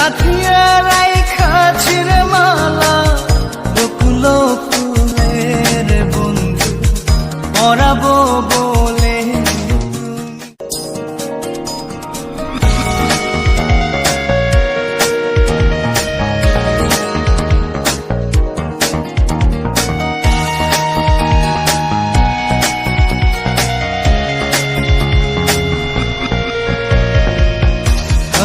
গাথিয়া রাইখা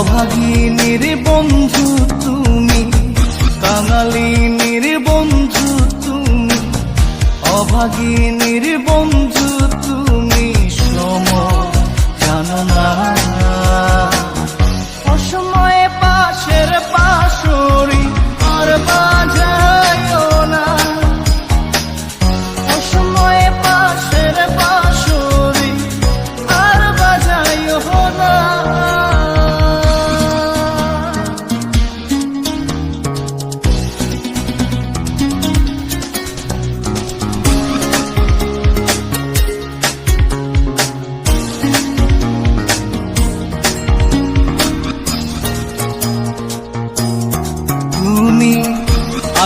অভাগিনীর বন্ধু তুমি কাঙালিনীর বন্ধু তুমি অভাগিনীর বন্ধু তুমি সম জানো না।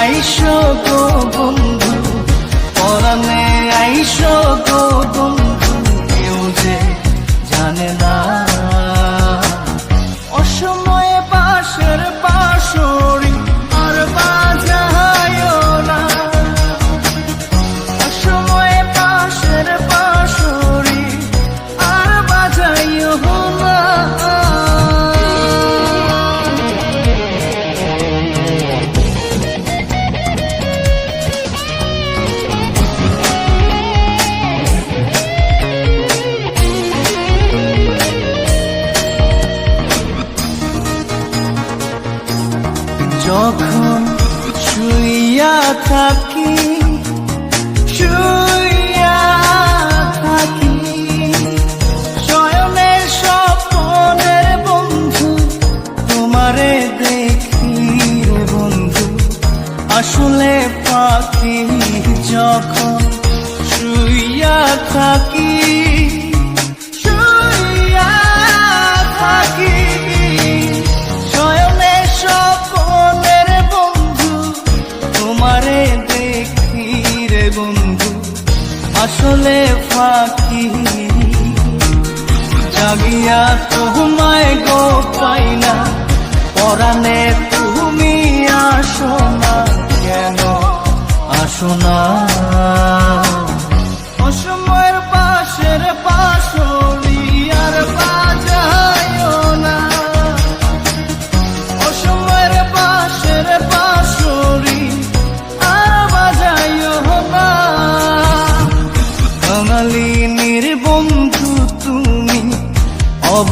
আইসো গো বন্ধু পরানে আইসো যখন শুইয়া থাকি শুইয়া থাকি বন্ধু, তোমারে দেখি বন্ধু। আসলে পাখি যখন শুইয়া থাকি শুইয়া থাকি আসলে ফাঁকি। জাগিয়া তোমায় গো পাই না পরাণে তুমি আসো না কেন? আসো না